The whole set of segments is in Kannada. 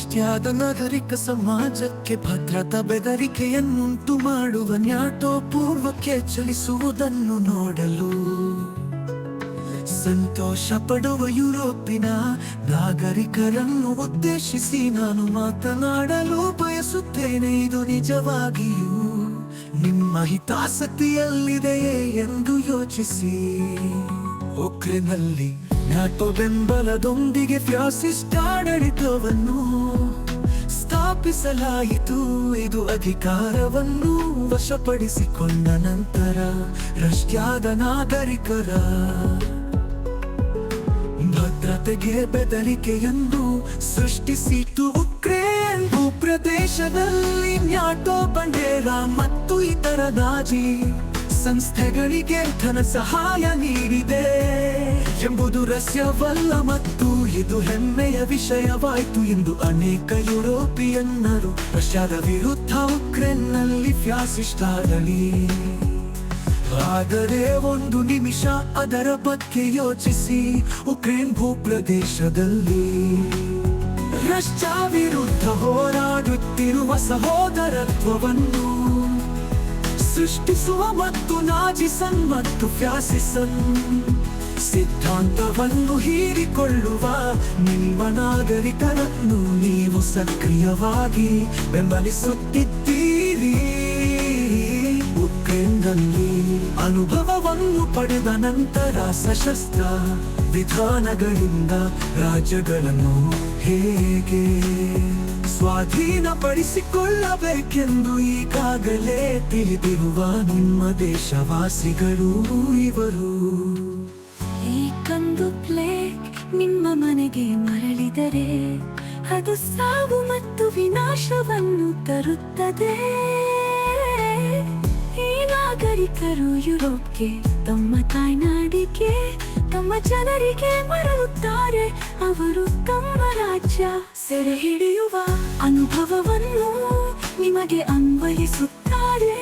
ರಷ್ಯಾದ ನಾಗರಿಕ ಸಮಾಜಕ್ಕೆ ಭದ್ರತಾ ಬೆದರಿಕೆಯನ್ನುಂಟು ಮಾಡುವ ನ್ಯಾಟೋ ಪೂರ್ವಕ್ಕೆ ಚಲಿಸುವುದನ್ನು ನೋಡಲು ಸಂತೋಷ ಪಡುವ ಯುರೋಪಿನ ನಾಗರಿಕರನ್ನು ಉದ್ದೇಶಿಸಿ ನಾನು ಮಾತನಾಡಲು ಬಯಸುತ್ತೇನೆ. ಇದು ನಿಜವಾಗಿಯೂ ನಿಮ್ಮ ಹಿತಾಸಕ್ತಿಯಲ್ಲಿದೆಯೇ ಎಂದು ಯೋಚಿಸಿ. ಉಕ್ರೇನ್ನಲ್ಲಿ ನ್ಯಾಟೋ ಬೆಂಬಲದೊಂದಿಗೆ ಫ್ಯಾಸಿಸ್ಟ್ ಆಡಳಿತವನ್ನು ಸ್ಥಾಪಿಸಲಾಯಿತು. ಇದು ಅಧಿಕಾರವನ್ನು ವಶಪಡಿಸಿಕೊಂಡ ನಂತರ ರಷ್ಯಾದ ನಾಗರಿಕರ ಭದ್ರತೆಗೆ ಬೆದರಿಕೆಯೊಂದು ಸೃಷ್ಟಿಸಿತು ಉಕ್ರೇನ್. ಭೂಪ್ರದೇಶದಲ್ಲಿ ನ್ಯಾಟೋ, ಬಂಡೇರ ಮತ್ತು ಇತರ ನಾಜಿ ಸಂಸ್ಥೆಗಳಿಗೆ ಧನ ಸಹಾಯ ನೀಡಿದೆ ಎಂಬುದು ರಸ್ಯವಲ್ಲ ಮತ್ತು ಇದು ಹೆಮ್ಮೆಯ ವಿಷಯವಾಯಿತು ಎಂದು ಅನೇಕ ಯುರೋಪಿಯನ್ನರು ರಷ್ಯಾದ ವಿರುದ್ಧ ಉಕ್ರೇನ್ನಲ್ಲಿ ಫ್ಯಾಸಿಸ್ಟ್ ಆಗಲಿ ಆದರೆ ಒಂದು ನಿಮಿಷ ಅದರ ಬಗ್ಗೆ ಯೋಚಿಸಿ, ಉಕ್ರೇನ್ ಭೂಪ್ರದೇಶದಲ್ಲಿ ರಷ್ಯಾ ವಿರುದ್ಧ ಹೋರಾಡುತ್ತಿರುವ ಸಹೋದರತ್ವವನ್ನು ಸೃಷ್ಟಿಸುವ ಮತ್ತು ನಾಜಿಸನ್ ಮತ್ತು ಫ್ಯಾಸಿಸನ್. ಸಿದ್ಧಾಂತವನ್ನು ಹೀರಿಕೊಳ್ಳುವ ನಿಮ್ಮ ನಾಗರಿಕರನ್ನು ನೀವು ಸಕ್ರಿಯವಾಗಿ ಬೆಂಬಲಿಸುತ್ತಿದ್ದೀರಿ. ಉಕ್ರೇನ್ನಲ್ಲಿ ಅನುಭವವನ್ನು ಪಡೆದ ನಂತರ ಸಶಸ್ತ್ರ ವಿಧಾನಗಳಿಂದ ರಾಜ್ಯಗಳನ್ನು ಹೇಗೆ ಸ್ವಾಧೀನಪಡಿಸಿಕೊಳ್ಳಬೇಕೆಂದು ಈಗಾಗಲೇ ತಿಳಿದಿರುವ ನಿಮ್ಮ ದೇಶವಾಸಿಗಳು ಇವರು. ಈ ಕಂದು ಪ್ಲೇಗ್ ನಿಮ್ಮ ಮನೆಗೆ ಮರಳಿದರೆ ಅದು ಸಾವು ಮತ್ತು ವಿನಾಶವನ್ನು ತರುತ್ತದೆ. ಈ ನಾಗರಿಕರು ಯುರೋಪ್ಗೆ ತಮ್ಮ ತಾಯ್ನಾಡಿಗೆ ತಮ್ಮ ಜನರಿಗೆ ಮರಳುತ್ತಾರೆ. ಅವರು ತಮ್ಮ ರಾಜ್ಯ ಸೆರೆ ಹಿಡಿಯುವ ಅನುಭವವನ್ನು ನಿಮಗೆ ಅನ್ವಯಿಸುತ್ತಾರೆ.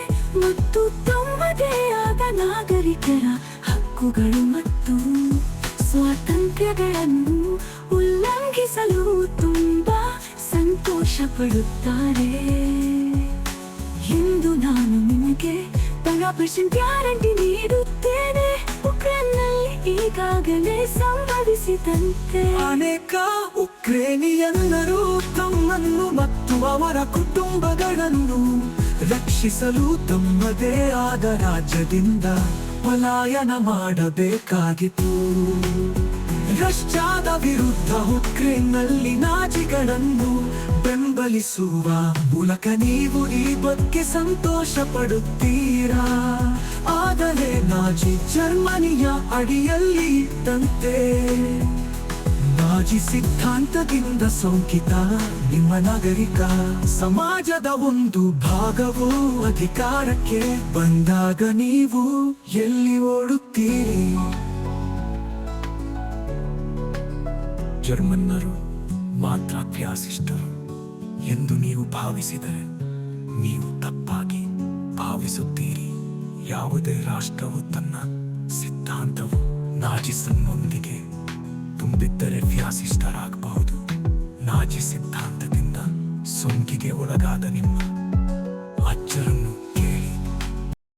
ಮತ್ತು ತಮ್ಮದೇ ಆದ ನಾಗರಿಕರ ಹಕ್ಕುಗಳು ಮತ್ತು ಸ್ವಾತಂತ್ರ್ಯಗಳನ್ನು ಉಲ್ಲಂಘಿಸಲು ತುಂಬಾ ಸಂತೋಷ ಪಡುತ್ತಾರೆ ಎಂದು ನಾನು ನಿಮಗೆ ಪರಾಪರ್ಷನ್ ಗ್ಯಾರಂಟಿ ನೀಡುತ್ತೇನೆ. ಈಗಾಗಲೇ ಸಂಭವಿಸಿದಂತೆ ಅನೇಕ ಉಕ್ರೇನಿಯನ್ನರು ತಮ್ಮನ್ನು ಮತ್ತು ಅವರ ಕುಟುಂಬಗಳನ್ನು ರಕ್ಷಿಸಲು ತಮ್ಮದೇ ಆದ ರಾಜ್ಯದಿಂದ ಪಲಾಯನ ಮಾಡಬೇಕಾಗಿತ್ತು. ರಷ್ಯಾದ ವಿರುದ್ಧ ಉಕ್ರೇನ್ನಲ್ಲಿ ನಾಜಿಗಳನ್ನು ಬೆಂಬಲಿಸುವ ಮೂಲಕ ನೀವು ಈ ಬಗ್ಗೆ ಸಂತೋಷ ಪಡುತ್ತೀರಾ ಆದರೆ ನಾಜಿ ಜರ್ಮನಿಯ ಅಡಿಯಲ್ಲಿ ಇದ್ದಂತೆ ನಾಜಿ ಸಿದ್ಧಾಂತದಿಂದ ಸೋಂಕಿತ ನಿಮ್ಮ ನಾಗರಿಕ ಸಮಾಜದ ಒಂದು ಭಾಗವು ಅಧಿಕಾರಕ್ಕೆ ಬಂದಾಗ ನೀವು ಎಲ್ಲಿ ಓಡುತ್ತೀರಿ? ಜರ್ಮನ್ನರು ಮಾತ್ರ ಫ್ಯಾಸಿಸ್ಟರು ಎಂದು ನೀವು ಭಾವಿಸಿದರೆ ನೀವು ತಪ್ಪಾಗಿ ಭಾವಿಸುತ್ತೀರಿ. ಯಾವುದೇ ರಾಷ್ಟ್ರವು ತನ್ನ ಸಿದ್ಧಾಂತವು ನಾಜಿಸನ್ನೊಂದಿಗೆ ತುಂಬಿದ್ದರೆ ಫ್ಯಾಸಿಸ್ಟರಾಗಬಹುದು ನಾಜಿ ಸಿದ್ಧಾಂತದಿಂದ ಸೋಂಕಿಗೆ ಒಳಗಾದ ನಿಮ್ಮ ಅಜ್ಜರನ್ನು